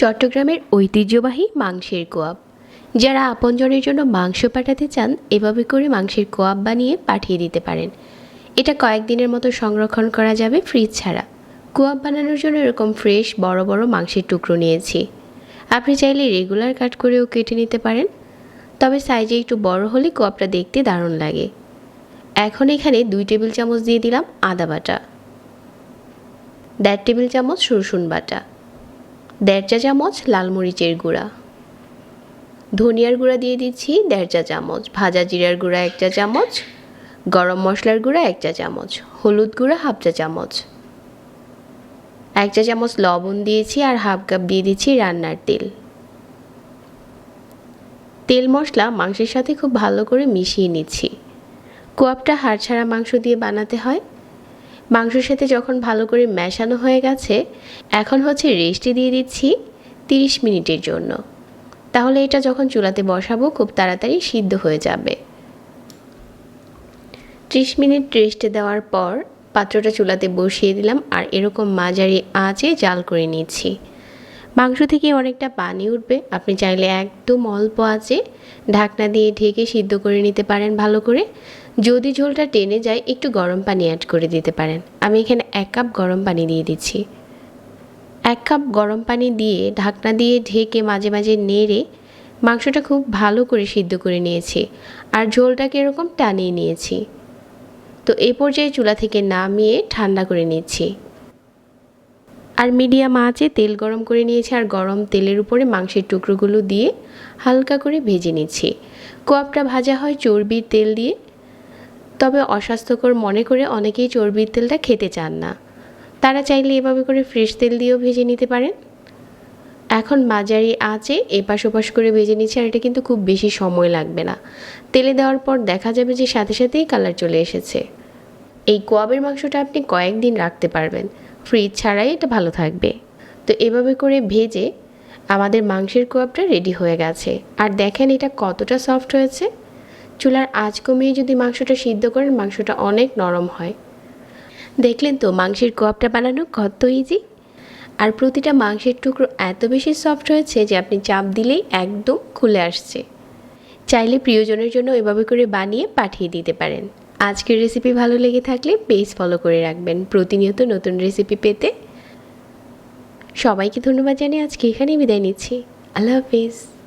চট্টগ্রামের ঐতিহ্যবাহী মাংসের কোয়াব। যারা আপনজনের জন্য মাংস পাঠাতে চান, এভাবে করে মাংসের কোয়াব বানিয়ে পাঠিয়ে দিতে পারেন। এটা কয়েকদিনের মতো সংরক্ষণ করা যাবে ফ্রিজ ছাড়া। কোয়াব বানানোর জন্য এরকম ফ্রেশ বড় বড় মাংসের টুকরো নিয়েছি। আপনি চাইলে রেগুলার কাট করেও কেটে নিতে পারেন। তবে সাইজে একটু বড় হলে কোয়াবটা দেখতে দারুণ লাগে। এখন এখানে দুই টেবিল চামচ দিয়ে দিলাম আদা বাটা। দেড় টেবিল চামচ রসুন বাটা। দেড় চা চামচ লাল মরিচের গুঁড়া। ধনিয়ার গুঁড়া দিয়ে দিচ্ছি দেড় চা চামচ, ভাজা জিরার গুঁড়া এক চা চামচ, গরম মশলার গুঁড়া এক চা চামচ, হলুদ গুঁড়া হাফ চা চামচ। এক চা চামচ লবণ দিয়েছি আর হাফ কাপ দিয়ে দিচ্ছি রান্নার তেল। তেল মশলা মাংসের সাথে খুব ভালো করে মিশিয়ে নিচ্ছি। কোয়াবটা হাড় ছাড়া মাংস দিয়ে বানাতে হয়। মাংসের সাথে যখন ভালো করে মেশানো হয়ে গেছে, এখন হচ্ছে রেস্টে দিয়ে দিচ্ছি তিরিশ মিনিটের জন্য। তাহলে এটা যখন চুলাতে বসাবো, খুব তাড়াতাড়ি সিদ্ধ হয়ে যাবে। ত্রিশ মিনিট রেস্টে দেওয়ার পর পাত্রটা চুলাতে বসিয়ে দিলাম আর এরকম মাঝারি আঁচে জাল করে নিচ্ছি। মাংস থেকে অনেকটা পানি উঠবে। আপনি চাইলে একদম অল্প আঁচে ঢাকনা দিয়ে ঢেকে সিদ্ধ করে নিতে পারেন ভালো করে। যদি ঝোলটা টেনে যায়, একটু গরম পানি অ্যাড করে দিতে পারেন। আমি এখানে এক কাপ গরম পানি দিয়ে দিচ্ছি। এক কাপ গরম পানি দিয়ে ঢাকনা দিয়ে ঢেকে মাঝে মাঝে নেড়ে মাংসটা খুব ভালো করে সিদ্ধ করে নিয়েছি। আর ঝোলটাকে এরকম টানিয়ে নিয়েছি। তো এই পর্যায়ে চুলা থেকে নামিয়ে ঠান্ডা করে নিচ্ছি। আর মিডিয়াম আঁচে তেল গরম করে নিয়েছি আর গরম তেলের উপরে মাংসের টুকরোগুলো দিয়ে হালকা করে ভেজে নিচ্ছি। কোয়াবটা ভাজা হয় চর্বির তেল দিয়ে। তবে অস্বাস্থ্যকর মনে করে অনেকেই চর্বির তেলটা খেতে চান না। তারা চাইলে এভাবে করে ফ্রেশ তেল দিয়েও ভেজে নিতে পারেন। এখন মাঝারি আঁচে এপাশ ওপাশ করে ভেজে নিচ্ছে আর এটা কিন্তু খুব বেশি সময় লাগবে না। তেলে দেওয়ার পর দেখা যাবে যে সাথে সাথেই কালার চলে এসেছে। এই কোয়াবের মাংসটা আপনি কয়েকদিন রাখতে পারবেন। ফ্রিজ ছাড়াই এটা ভালো থাকবে। তো এভাবে করে ভেজে আমাদের মাংসের কোয়াবটা রেডি হয়ে গেছে। আর দেখেন এটা কতটা সফট হয়েছে। চুলার আঁচ কমিয়ে যদি মাংসটা সিদ্ধ করেন, মাংসটা অনেক নরম হয়। দেখলেন তো, মাংসের কোয়াপটা বানানো কত ইজি আর প্রতিটা মাংসের টুকরো এত বেশি সফট হয়েছে যে আপনি চাপ দিলেই একদম খুলে আসছে। চাইলে প্রিয়জনের জন্য এভাবে করে বানিয়ে পাঠিয়ে দিতে পারেন। আজকের রেসিপি ভালো লেগে থাকলে পেজ ফলো করে রাখবেন। প্রতিনিয়ত নতুন রেসিপি পেতে। সবাইকে ধন্যবাদ জানিয়ে আজকে এখানেই বিদায় নিচ্ছি। আল্লাহ হাফিজ।